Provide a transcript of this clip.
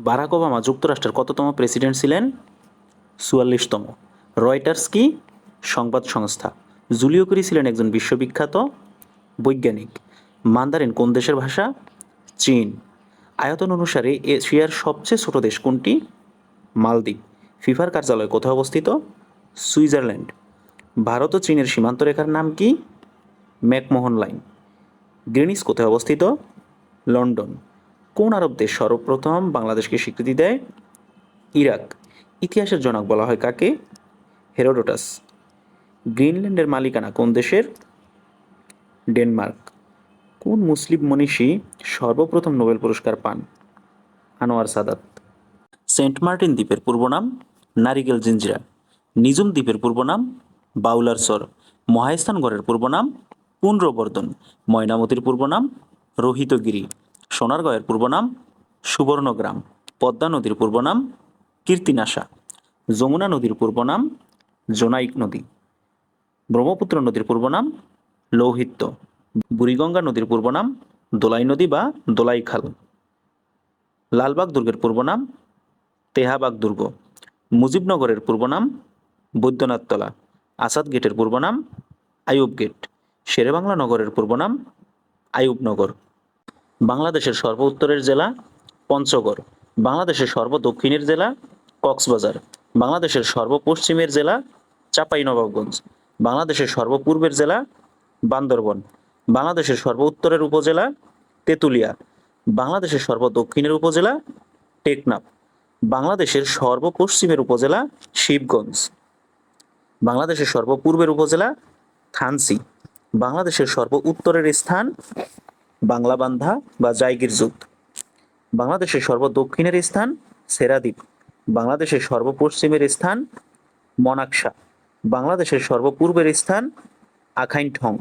Barack Obama যুক্তরাষ্ট্রের কততম president ছিলেন? চুয়াল্লিশতম। রয়টার্স কি? সংবাদ সংস্থা। জুলিও কুরি ছিলেন একজন বিশ্ববিখ্যাত বৈজ্ঞানিক। মান্দারিন কোন দেশের ভাষা? চীন। আয়তন অনুসারে এশিয়ার সবচেয়ে ছোট দেশ কোনটি? মালদ্বীপ। ফিফার কার্যালয় কোথায় অবস্থিত? সুইজারল্যান্ড। ভারত ও চীনের সীমান্ত রেখার নাম কি? McMahon line. গ্রিনিস কোথায় অবস্থিত? লন্ডন। কোন আরব দেশ সর্বপ্রথম বাংলাদেশকে স্বীকৃতি দেয়? ইরাক। ইতিহাসের জনক বলা হয় কাকে? হেরোডোটাস। গ্রিনল্যান্ডের মালিকানা কোন দেশের? ডেনমার্ক। কোন মুসলিম মনীষী সর্বপ্রথম নোবেল পুরস্কার পান? আনোয়ার সাদাত। সেন্ট মার্টিন দ্বীপের পূর্ব নাম নারিকেল জিঞ্জিরা। নিজুম দ্বীপের পূর্ব নাম বাউলার সর মহাস্থানগড়ের পূর্ব নাম পুনরবর্ধন ময়নামতির পূর্ব নাম রোহিতগিরি। সোনারগড়ের পূর্ব নাম, সুবর্ণগ্রাম, পদ্মা নদীর পূর্ব নাম, কীর্তিনাশা, যমুনা নদীর পূর্ব নাম, জোনাইক নদী। ব্রহ্মপুত্র নদীর পূর্ব নাম, লৌহিত্য। বুড়িগঙ্গা নদীর পূর্ব নাম, দোলাই নদী বা দোলাই খাল। লালবাগ দুর্গের পূর্ব নাম, তেহাবাগ দুর্গ। মুজিবনগরের পূর্ব নাম বৈদ্যনাথতলা আসাদ গেটের পূর্ব নাম, আইয়ুব গেট। শেরেবাংলা নগরের পূর্ব নাম আইয়ুবনগর বাংলাদেশের সর্ব উত্তরের জেলা পঞ্চগড়, বাংলাদেশের সর্ব দক্ষিণের জেলা কক্সবাজার, বাংলাদেশের সর্বপশ্চিমের জেলা চাঁপাইনবাবগঞ্জ, বাংলাদেশের সর্বপূর্বের জেলা বান্দরবন, বাংলাদেশের সর্ব উত্তরের উপজেলা তেঁতুলিয়া, বাংলাদেশের সর্ব দক্ষিণের উপজেলা টেকনাফ, বাংলাদেশের সর্বপশ্চিমের উপজেলা শিবগঞ্জ, বাংলাদেশের সর্বপূর্বের উপজেলা থানসি বাংলাদেশের সর্ব উত্তরের স্থান বাংলাবান্ধা বা জায়গির যুদ্ধ বাংলাদেশের সর্ব দক্ষিণের স্থান সেরাদ্বীপ। বাংলাদেশের সর্বপশ্চিমের স্থান মনাকশা বাংলাদেশের সর্বপূর্বের স্থান আখাইনঠং।